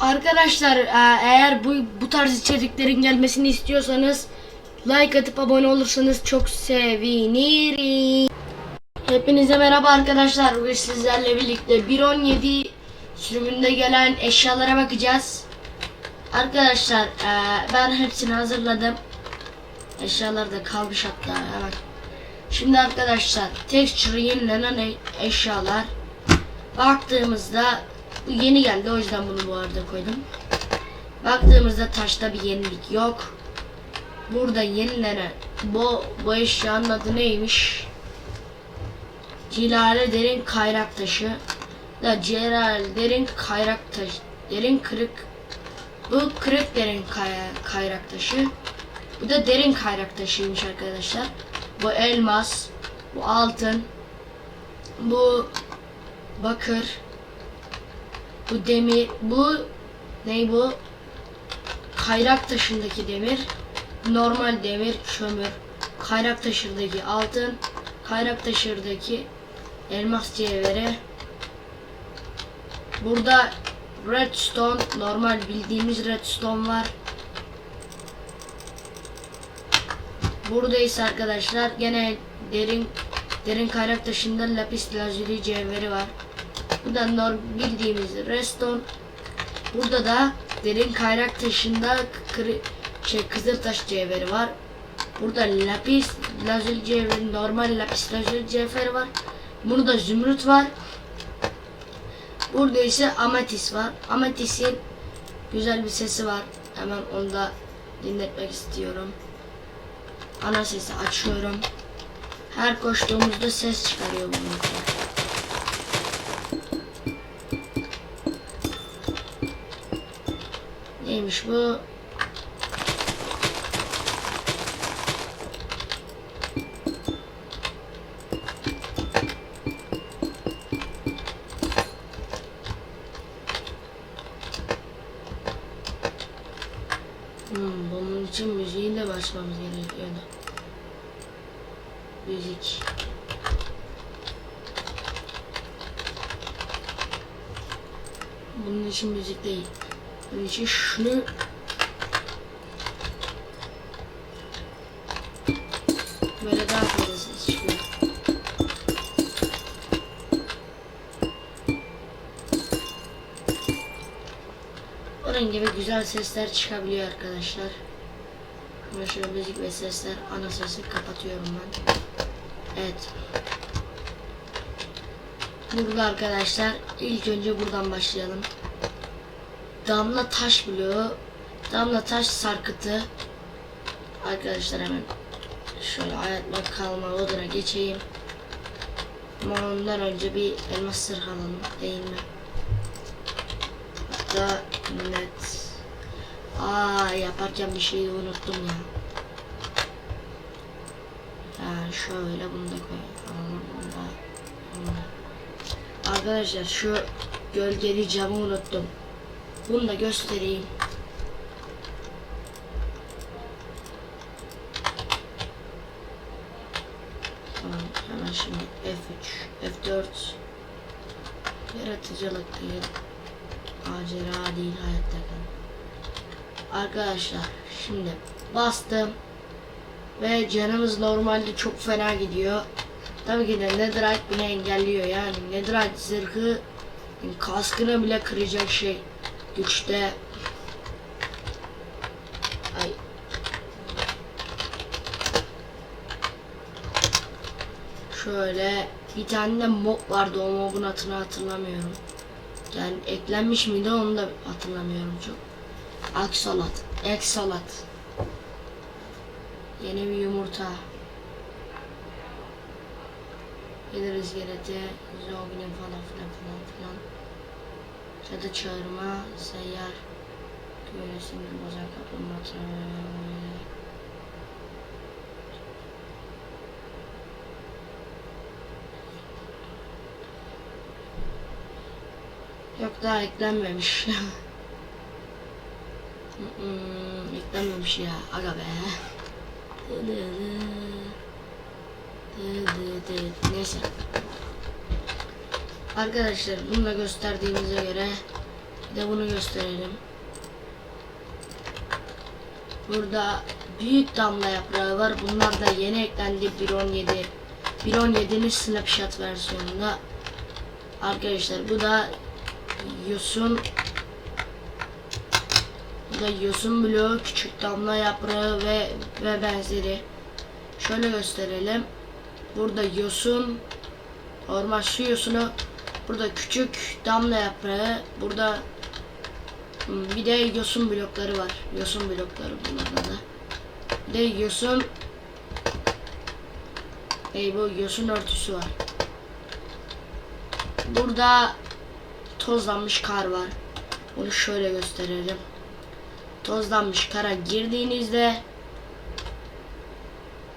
Arkadaşlar e, eğer bu bu tarz içeriklerin gelmesini istiyorsanız like atıp abone olursanız çok sevinirim. Hepinize merhaba arkadaşlar. Bugün sizlerle birlikte 1.17 sürümünde gelen eşyalara bakacağız. Arkadaşlar e, ben hepsini hazırladım. Eşyalar da kalmış hatta hemen. Şimdi arkadaşlar texture yenilenen e- eşyalar. Baktığımızda bu yeni geldi o yüzden bunu bu arada koydum. Baktığımızda taşta bir yenilik yok. Burada yenilenen bu, bu eşyanın adı neymiş? Cilale derin kayrak taşı. Da Cilale derin kayrak taşı. Derin kırık. Bu kırık derin kay- kayrak taşı. Bu da derin kayrak taşıymış arkadaşlar. Bu elmas. Bu altın. Bu bakır. Bu demir. Bu ne bu? Kayrak taşındaki demir. Normal demir, kömür. Kayrak taşındaki altın. Kayrak taşırdaki elmas cevheri. Burada redstone, normal bildiğimiz redstone var. Burada ise arkadaşlar gene derin derin kaynak taşında lapis lazuli cevheri var. Bu da norm bildiğimiz redstone. Burada da derin kaynak taşında kırı, şey kızıltaş cevheri var. Burada lapis lazuli cevheri, normal lapis lazuli cevheri var. Burada zümrüt var. Burada ise ametis var. Ametisin güzel bir sesi var. Hemen onu da dinletmek istiyorum. Ana sesi açıyorum. Her koştuğumuzda ses çıkarıyor bu Neymiş bu? Hmm, bunun için müziği de basmamız gerekiyordu. Müzik. Bunun için müzik değil. Şunu böyle daha fazla çıkıyor. Onun gibi güzel sesler çıkabiliyor arkadaşlar. Ama şöyle müzik ve sesler ana sesi kapatıyorum ben. Evet. Burada arkadaşlar ilk önce buradan başlayalım. Damla taş bloğu, damla taş sarkıtı. Arkadaşlar hemen şöyle hayatta kalma oduna geçeyim. Ama ondan önce bir elmas sırf alalım değil mi? Hatta net. Aa yaparken bir şeyi unuttum ya. Yani şöyle bunu da koyalım. Bunu da. Arkadaşlar şu gölgeli camı unuttum. Bunu da göstereyim. Tamam hemen şimdi F3, F4 Yaratıcılık değil Macera değil hayatta kal Arkadaşlar şimdi bastım Ve canımız normalde çok fena gidiyor. Tabii ki de Netherite bile engelliyor yani. Netherite zırhı kaskını bile kıracak şey güçte Ay Şöyle bir tane de mob vardı o mobun adını hatırlamıyorum. Yani eklenmiş miydi onu da hatırlamıyorum çok. Aksalat, eksalat. Yeni bir yumurta. Geliriz gelete, zognin falan filan filan filan. Cadı çağırma, seyyar. Güvenesin bir bozan kaplumbağa. Yok daha eklenmemiş. Mm, eklenmemiş ya. Aga be. Neyse. Arkadaşlar bunu da gösterdiğimize göre de bunu gösterelim. Burada büyük damla yaprağı var. Bunlar da yeni eklendi 1.17. 1.17'nin snapshot versiyonunda. Arkadaşlar bu da yosun bu da yosun bloğu, küçük damla yaprağı ve ve benzeri. Şöyle gösterelim. Burada yosun, normal su yosunu, burada küçük damla yaprağı, burada hmm, bir de yosun blokları var. Yosun blokları bunlarda da. Bir de yosun Ey bu yosun örtüsü var. Burada tozlanmış kar var. Bunu şöyle gösterelim. Tozlanmış kara girdiğinizde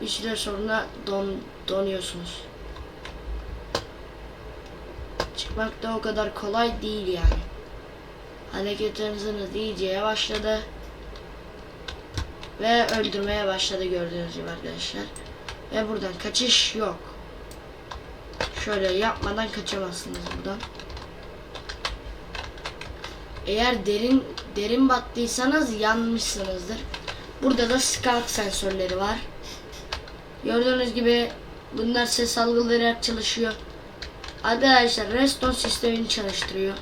bir süre sonra don, donuyorsunuz. Çıkmak da o kadar kolay değil yani. Hareket hızınız iyice yavaşladı. Ve öldürmeye başladı gördüğünüz gibi arkadaşlar. Ve buradan kaçış yok. Şöyle yapmadan kaçamazsınız buradan. Eğer derin derin battıysanız yanmışsınızdır. Burada da scout sensörleri var. Gördüğünüz gibi bunlar ses algılayarak çalışıyor. Arkadaşlar redstone sistemini çalıştırıyor.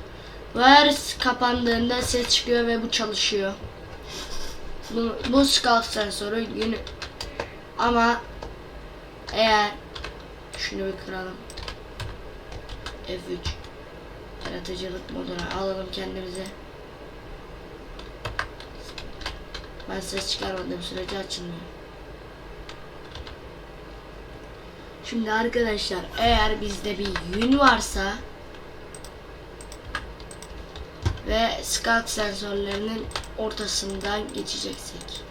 Her kapandığında ses çıkıyor ve bu çalışıyor. Bu, bu scout sensörü günü ama eğer şunu bir kıralım. F3 Yaratıcılık moduna alalım kendimize. Ben ses çıkarmadığım sürece açılmıyor. Şimdi arkadaşlar eğer bizde bir yün varsa ve scout sensörlerinin ortasından geçeceksek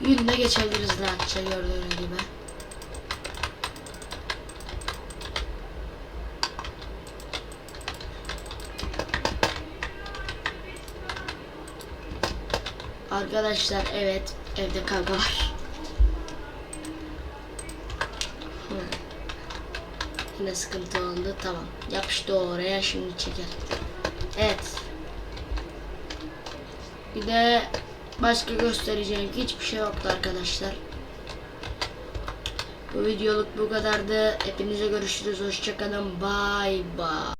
Yünle geçebiliriz rahatça gördüğünüz gibi. Arkadaşlar evet evde kavga var. Yine sıkıntı oldu tamam. Yapıştı oraya şimdi çeker. Evet. Bir de başka göstereceğim hiçbir şey yoktu arkadaşlar. Bu videoluk bu kadardı. Hepinize görüşürüz. Hoşçakalın. Bye bye.